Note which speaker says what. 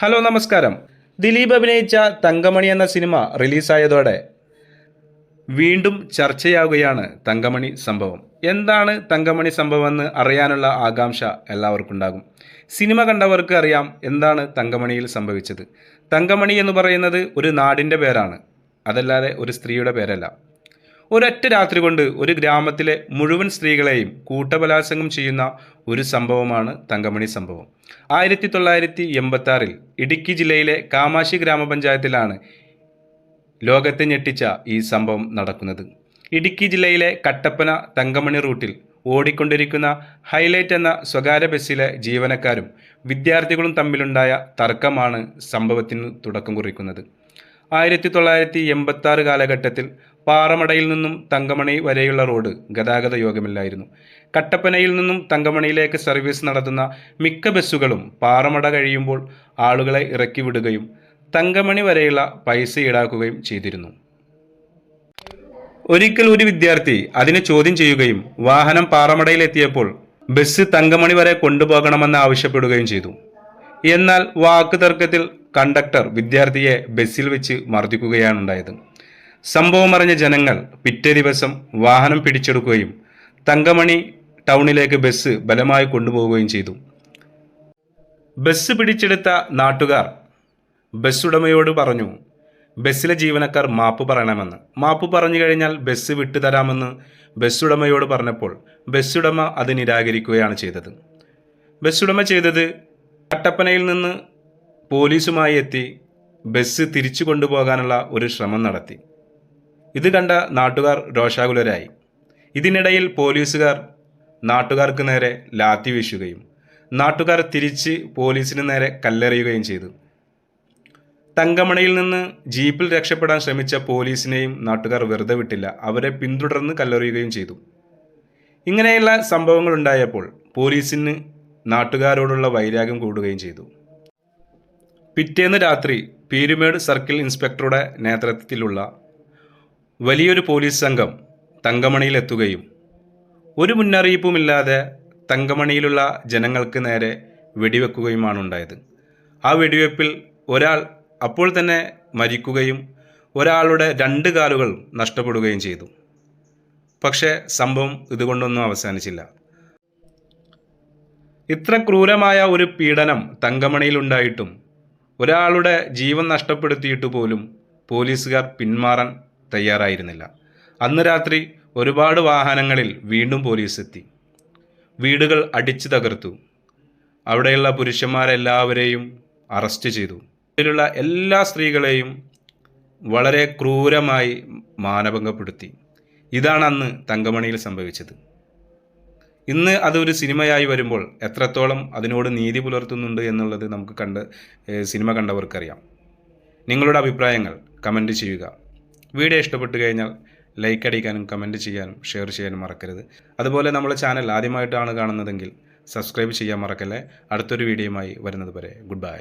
Speaker 1: Hello നമസ്കാരം. ദിലീപ് അഭിനയിച്ച തങ്കമണി എന്ന സിനിമ റിലീസായതോടെ വീണ്ടും ചർച്ചയാവുകയാണ് തങ്കമണി സംഭവം. എന്താണ് തങ്കമണി സംഭവം എന്ന് അറിയാനുള്ള ആകാംക്ഷ എല്ലാവർക്കും ഉണ്ടാകും സിനിമ കണ്ടവർക്ക് അറിയാം എന്താണ് തങ്കമണിയിൽ സംഭവിച്ചത്. തങ്കമണി എന്ന് പറയുന്നത് ഒരു നാടിന്റെ പേരാണ്. അതല്ലാതെ ഒരു സ്ത്രീയുടെ പേരല്ല. ഒരൊറ്റ രാത്രി കൊണ്ട് ഒരു ഗ്രാമത്തിലെ മുഴുവൻ സ്ത്രീകളെയും കൂട്ടബലാത്സംഗം ചെയ്യുന്ന ഒരു സംഭവമാണ് തങ്കമണി സംഭവം. ആയിരത്തി തൊള്ളായിരത്തി എൺപത്തി ഇടുക്കി ജില്ലയിലെ കാമാശി ഗ്രാമപഞ്ചായത്തിലാണ് ലോകത്തെ ഞെട്ടിച്ച ഈ സംഭവം നടക്കുന്നത്. ഇടുക്കി ജില്ലയിലെ കട്ടപ്പന തങ്കമണി റൂട്ടിൽ ഓടിക്കൊണ്ടിരിക്കുന്ന ഹൈലൈറ്റ് എന്ന സ്വകാര്യ ബസ്സിലെ ജീവനക്കാരും വിദ്യാർത്ഥികളും തമ്മിലുണ്ടായ തർക്കമാണ് സംഭവത്തിന് തുടക്കം കുറിക്കുന്നത്. ആയിരത്തി തൊള്ളായിരത്തി എൺപത്തി കാലഘട്ടത്തിൽ പാറമടയിൽ നിന്നും തങ്കമണി വരെയുള്ള റോഡ് ഗതാഗത യോഗമില്ലായിരുന്നു കട്ടപ്പനയിൽ നിന്നും തങ്കമണിയിലേക്ക് സർവീസ് നടത്തുന്ന മിക്ക ബസ്സുകളും പാറമട കഴിയുമ്പോൾ ആളുകളെ ഇറക്കി വിടുകയും തങ്കമണി വരെയുള്ള പൈസ ഈടാക്കുകയും ചെയ്തിരുന്നു. ഒരിക്കൽ ഒരു വിദ്യാർത്ഥി അതിനെ ചോദ്യം ചെയ്യുകയും വാഹനം പാറമടയിലെത്തിയപ്പോൾ ബസ് തങ്കമണി വരെ കൊണ്ടുപോകണമെന്ന് ആവശ്യപ്പെടുകയും ചെയ്തു. എന്നാൽ വാക്ക് തർക്കത്തിൽ കണ്ടക്ടർ വിദ്യാർത്ഥിയെ ബസ്സിൽ വെച്ച് മർദ്ദിക്കുകയാണ് ഉണ്ടായത്. സംഭവം അറിഞ്ഞ ജനങ്ങൾ പിറ്റേ ദിവസം വാഹനം പിടിച്ചെടുക്കുകയും തങ്കമണി ടൗണിലേക്ക് ബസ് ബലമായി കൊണ്ടുപോവുകയും ചെയ്തു. ബസ് പിടിച്ചെടുത്ത നാട്ടുകാർ ബസ് ഉടമയോട് പറഞ്ഞു ബസ്സിലെ ജീവനക്കാർ മാപ്പ് പറയണമെന്ന്. മാപ്പ് പറഞ്ഞു കഴിഞ്ഞാൽ ബസ് വിട്ടുതരാമെന്ന് ബസ് ഉടമയോട് പറഞ്ഞപ്പോൾ ബസ് ഉടമ അത് നിരാകരിക്കുകയാണ് ചെയ്തത്. ബസ് ഉടമ ചെയ്തത് കട്ടപ്പനയിൽ നിന്ന് പോലീസുമായി എത്തി ബസ് തിരിച്ചു കൊണ്ടുപോകാനുള്ള ഒരു ശ്രമം നടത്തി. ഇത് കണ്ട നാട്ടുകാർ രോഷാകുലരായി. ഇതിനിടയിൽ പോലീസുകാർ നാട്ടുകാർക്ക് നേരെ ലാത്തി വീശുകയും നാട്ടുകാർ തിരിച്ച് പോലീസിന് നേരെ കല്ലെറിയുകയും ചെയ്തു. തങ്കമണയിൽ നിന്ന് ജീപ്പിൽ രക്ഷപ്പെടാൻ ശ്രമിച്ച പോലീസിനെയും നാട്ടുകാർ വെറുതെ വിട്ടില്ല. അവരെ പിന്തുടർന്ന് കല്ലെറിയുകയും ചെയ്തു. ഇങ്ങനെയുള്ള സംഭവങ്ങൾ ഉണ്ടായപ്പോൾ പോലീസിന് നാട്ടുകാരോടുള്ള വൈരാഗ്യം കൂടുകയും ചെയ്തു. പിറ്റേന്ന് രാത്രി പീരുമേട് സർക്കിൾ ഇൻസ്പെക്ടറുടെ നേതൃത്വത്തിലുള്ള വലിയൊരു പോലീസ് സംഘം തങ്കമണിയിലെത്തുകയും ഒരു മുന്നറിയിപ്പുമില്ലാതെ തങ്കമണിയിലുള്ള ജനങ്ങൾക്ക് നേരെ വെടിവെക്കുകയുമാണ് ഉണ്ടായത് ആ വെടിവെപ്പിൽ ഒരാൾ അപ്പോൾ തന്നെ മരിക്കുകയും ഒരാളുടെ രണ്ട് കാലുകൾ നഷ്ടപ്പെടുകയും ചെയ്തു. പക്ഷേ സംഭവം ഇതുകൊണ്ടൊന്നും അവസാനിച്ചില്ല. ഇത്ര ക്രൂരമായ ഒരു പീഡനം തങ്കമണിയിലുണ്ടായിട്ടും ഒരാളുടെ ജീവൻ നഷ്ടപ്പെടുത്തിയിട്ട് പോലും പോലീസുകാർ പിന്മാറാൻ തയ്യാറായിരുന്നില്ല. അന്ന് രാത്രി ഒരുപാട് വാഹനങ്ങളിൽ വീണ്ടും പോലീസ് എത്തി വീടുകൾ അടിച്ചു തകർത്തു. അവിടെയുള്ള പുരുഷന്മാരെല്ലാവരെയും അറസ്റ്റ് ചെയ്തു. ഇതിലുള്ള എല്ലാ സ്ത്രീകളെയും വളരെ ക്രൂരമായി മാനഭംഗപ്പെടുത്തി. ഇതാണ് അന്ന് തങ്കമണിയിൽ സംഭവിച്ചത്. ഇന്ന് അതൊരു സിനിമയായി വരുമ്പോൾ എത്രത്തോളം അതിനോട് നീതി പുലർത്തുന്നുണ്ട് എന്നുള്ളത് നമുക്ക് കണ്ട് സിനിമ കണ്ടവർക്കറിയാം. നിങ്ങളുടെ അഭിപ്രായങ്ങൾ കമന്റ് ചെയ്യുക. വീഡിയോ ഇഷ്ടപ്പെട്ടു കഴിഞ്ഞാൽ ലൈക്ക് അടിക്കാനും കമന്റ് ചെയ്യാനും ഷെയർ ചെയ്യാനും മറക്കരുത്. അതുപോലെ നമ്മുടെ ചാനൽ ആദ്യമായിട്ടാണ് കാണുന്നതെങ്കിൽ സബ്സ്ക്രൈബ് ചെയ്യാൻ മറക്കല്ലേ? അടുത്തൊരു വീഡിയോയുമായി വരുന്നത് വരെ ഗുഡ് ബൈ